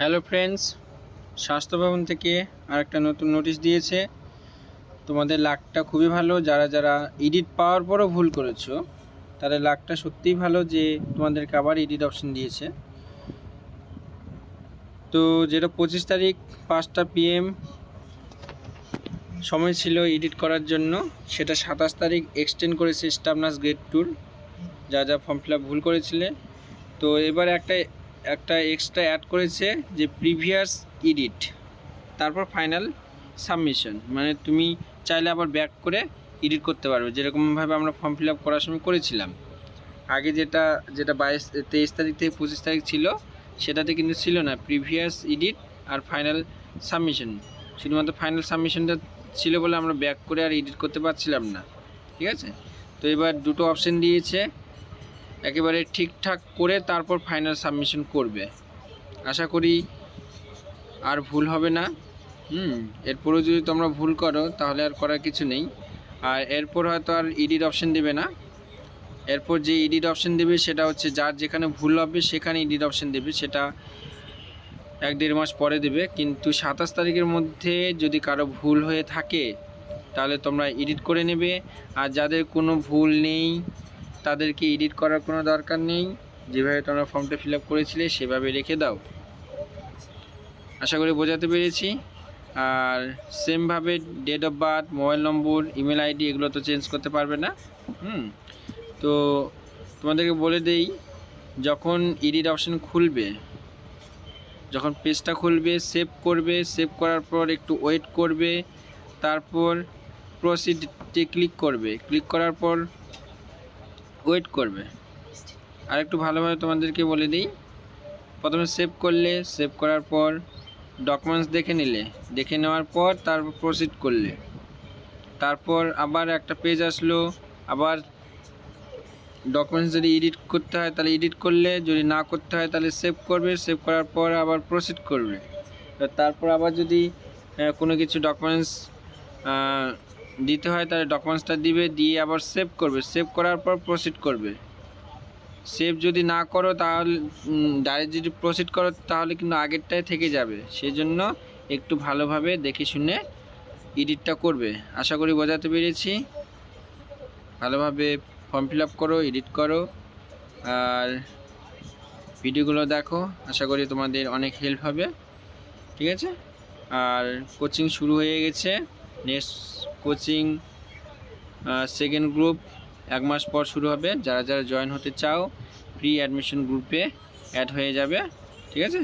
Hello friends স্বাস্থ্য ভবন থেকে আরেকটা নতুন নোটিশ দিয়েছে। তোমাদের লাকটা খুবই ভালো। যারা যারা এডিট পাওয়ার পরও ভুল করেছ, তাদের লাকটা সত্যিই ভালো যে তোমাদেরকে আবার এডিট অপশন দিয়েছে। তো যেটা পঁচিশ তারিখ পাঁচটা পিএম সময় ছিল এডিট করার জন্য, সেটা সাতাশ তারিখ এক্সটেন্ড করেছে স্টাফনাস গ্রেড টুর যা যা ফর্ম ফিল আপ ভুল করেছিলে। তো এবার একটা একটা এক্সট্রা অ্যাড করেছে যে প্রিভিয়াস এডিট তারপর ফাইনাল সাবমিশন মানে তুমি চাইলে আবার ব্যাক করে এডিট করতে পারবে, যেরকমভাবে আমরা ফর্ম ফিল আপ করার সময় করেছিলাম। আগে যেটা যেটা বাইশ, তেইশ তারিখ থেকে পঁচিশ তারিখ ছিল, সেটাতে কিন্তু ছিল না প্রিভিয়াস এডিট আর ফাইনাল সাবমিশন শুধুমাত্র ফাইনাল সাবমিশনটা ছিল বলে আমরা ব্যাক করে আর এডিট করতে পারছিলাম না, ঠিক আছে? তো এবার দুটো অপশন দিয়েছে একেবারে ঠিকঠাক করে তারপর ফাইনাল সাবমিশন করবে। আশা করি আর ভুল হবে না। হুম, এরপরেও যদি তোমরা ভুল করো, তাহলে আর করার কিছু নেই। আর এরপর হয়তো আর এডিট অপশন দেবে না। এরপর যে এডিট অপশন দেবে, সেটা হচ্ছে যার যেখানে ভুল হবে, সেখানে এডিট অপশন দেবে। সেটা এক দেড় মাস পরে দেবে। কিন্তু সাতাশ তারিখের মধ্যে যদি কারও ভুল হয়ে থাকে, তাহলে তোমরা এডিট করে নেবে। আর যাদের কোনো ভুল নেই তাদেরকে এডিট করার কোনো দরকার নেই। যেভাবে তোমরা ফর্মটা ফিল আপ করেছিলে, সেভাবে রেখে দাও। আশা করি বোঝাতে পেরেছি। আর সেমভাবে date of birth mobile number email ID এগুলো তো চেঞ্জ করতে পারবে না। হুম? তো তোমাদেরকে বলে দেই, যখন এডিট অপশন খুলবে, যখন পেজটা খুলবে সেভ করবে সেভ করার পর একটু ওয়েট করবে, তারপর প্রসিডে ক্লিক করবে। ক্লিক করার পর ওয়েট করবে। আর একটু ভালোভাবে তোমাদেরকে বলে দিই। প্রথমে সেভ করলে সেভ করার পর ডকুমেন্টস দেখে নিলে। দেখে নেওয়ার পর তারপর প্রসিড করলে। তারপর আবার একটা পেজ আসলো। আবার ডকুমেন্টস যদি এডিট করতে হয় তাহলে এডিট করলে, যদি না করতে হয় তাহলে সেভ করবে। সেভ করার পর আবার প্রসিড করবে। তারপর আবার যদি কোনো কিছু ডকুমেন্টস দিতে হয়, তাহলে ডকুমেন্টসটা দিবে, দিয়ে আবার সেভ করবে। সেভ করার পর প্রসিড করবে। সেভ যদি না করো, তাহলে ডাইরেক্ট যদি প্রসিড করো, তাহলে কিন্তু আগেরটাই থেকে যাবে। সেই জন্য একটু ভালোভাবে দেখে শুনে এডিটটা করবে। আশা করি বোঝাতে পেরেছি। ভালোভাবে ফর্ম ফিল আপ করো এডিট করো, আর ভিডিওগুলো দেখো। আশা করি তোমাদের অনেক হেল্প হবে। ঠিক আছে? আর কোচিং শুরু হয়ে গেছে। নেক্সট কোচিং সেকেন্ড গ্রুপ এক মাস পর শুরু হবে। যারা যারা জয়েন হতে চাও প্রি অ্যাডমিশন গ্রুপে অ্যাড হয়ে যাবে। ঠিক আছে?